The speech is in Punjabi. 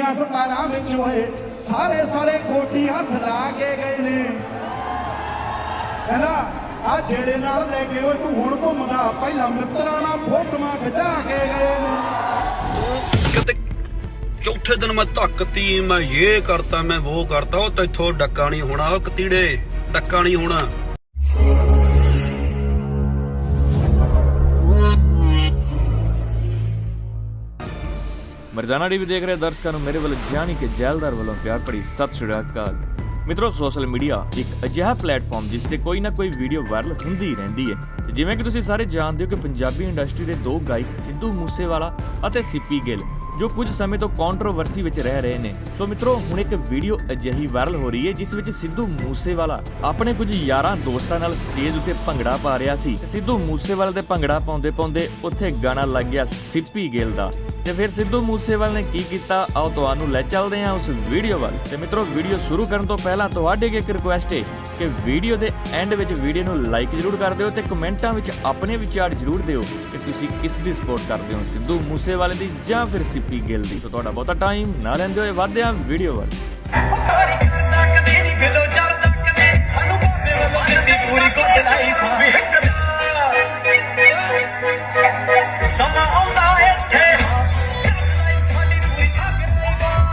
ਦੀਆਂ ਸਤਾਰਾਂ ਵਿੱਚ ਹੋਏ ਸਾਰੇ ਸਾਲੇ ਕੋਠੀ ਹੱਥ ਲਾ ਕੇ ਗਏ ਨੇ। ਕਹਿੰਦਾ, ਆ ਜਿਹੜੇ ਨਾਲ ਲੈ ਕੇ ਉਹ ਤੂੰ ਹੁਣ ਘੁੰਮਦਾ, ਪਹਿਲਾਂ ਮਿੱਤਰਾਂ ਨਾਲ ਫੋਟੋਆਂ ਖਿਚਾ ਕੇ ਗਏ ਨੇ। ਕਿਤੇ ਚੌਥੇ ਦਿਨ ਮੈਂ ਧੱਕਤੀ, ਮੈਂ ਇਹ ਕਰਤਾ, ਮੈਂ ਉਹ ਕਰਤਾ, ਉਹ ਤੈਥੋਂ ਡੱਕਾ ਨਹੀਂ ਹੋਣਾ, ਉਹ ਕਤੀੜੇ, ਡੱਕਾ ਨਹੀਂ ਹੋਣਾ। ਮਰਜ਼ਾਨਾ ਟੀਵੀ ਦੇਖ ਰਹੇ ਦਰਸ਼ਕਾਂ ਨੂੰ ਮੇਰੇ ਵੱਲੋਂ ਗਿਆਨੀ ਕੇ ਜੈਲਦਾਰ ਵੱਲੋਂ ਪਿਆਰ ਭਰੀ ਸਤਿ ਸ਼੍ਰੀ ਅਕਾਲ। ਮਿੱਤਰੋ ਸੋਸ਼ਲ ਮੀਡੀਆ ਇੱਕ ਅਜਿਹਾ ਪਲੇਟਫਾਰਮ ਜਿਸ ਤੇ ਕੋਈ ਨਾ ਕੋਈ ਵੀਡੀਓ ਵਾਇਰਲ ਹੁੰਦੀ ਰਹਿੰਦੀ ਹੈ। ਤੇ ਜਿਵੇਂ ਕਿ ਤੁਸੀਂ ਸਾਰੇ ਜਾਣਦੇ ਹੋ ਕਿ ਪੰਜਾਬੀ ਇੰਡਸਟਰੀ ਦੇ ਦੋ ਗਾਇਕ ਸਿੱਧੂ ਮੂਸੇਵਾਲਾ ਅਤੇ ਸਿੱਪੀ ਗਿੱਲ। ਜੋ ਕੁਝ ਸਮੇਂ ਤੋਂ ਕੰਟਰੋਵਰਸੀ ਵਿੱਚ ਰਹਿ ਰਹੇ ਨੇ। ਸੋ ਮਿੱਤਰੋ, ਹੁਣ ਇੱਕ ਵੀਡੀਓ ਅਜਿਹੀ ਵਾਇਰਲ ਹੋ ਰਹੀ ਹੈ, ਜਿਸ ਵਿੱਚ ਸਿੱਧੂ ਮੂਸੇਵਾਲਾ ਆਪਣੇ ਕੁਝ ਯਾਰਾਂ ਦੋਸਤਾਂ ਨਾਲ ਸਟੇਜ ਉੱਤੇ ਭੰਗੜਾ ਪਾ ਰਿਹਾ ਸੀ। ਸਿੱਧੂ ਮੂਸੇਵਾਲਾ ਦੇ ਭੰਗੜਾ ਪਾਉਂਦੇ ਪਾਉਂਦੇ ਉੱਥੇ ਗਾਣਾ ਲੱਗ ਗਿਆ ਸਿੱਪੀ ਗਿੱਲ ਦਾ। ਤੇ ਫਿਰ ਸਿੱਧੂ ਮੂਸੇਵਾਲ ਨੇ ਕੀ ਕੀਤਾ? ਆਓ ਤੁਹਾਨੂੰ ਲੈ ਚੱਲਦੇ ਹਾਂ ਉਸ ਵੀਡੀਓ ਵੱਲ। ਤੇ ਮਿੱਤਰੋ ਵੀਡੀਓ ਸ਼ੁਰੂ ਕਰਨ ਤੋਂ ਪਹਿਲਾਂ ਤੁਹਾਡੇ ਅੱਗੇ ਇੱਕ ਰਿਕੁਐਸਟ ਹੈ ਕਿ ਵੀਡੀਓ ਦੇ ਐਂਡ ਵਿੱਚ ਵੀਡੀਓ ਨੂੰ ਲਾਈਕ ਜ਼ਰੂਰ ਕਰ ਦਿਓ ਤੇ ਕਮੈਂਟਾਂ ਵਿੱਚ ਆਪਣੇ ਵਿਚਾਰ ਜ਼ਰੂਰ ਦਿਓ ਕਿ ਤੁਸੀਂ ਕਿਸ ਦੀ ਸਪੋਰਟ ਕਰਦੇ ਹੋ, ਸਿੱਧੂ ਮੂਸੇਵਾਲੇ ਦੀ ਜਾਂ ਫਿਰ ਸਿੱਪੀ ਗਿੱਲ ਦੀ। ਤਾਂ ਤੁਹਾਡਾ ਬਹੁਤਾ ਟਾਈਮ ਨਾ ਲੈਂਦੇ ਹੋਏ ਵਧਦੇ ਹਾਂ ਵੀਡੀਓ ਵੱਲ।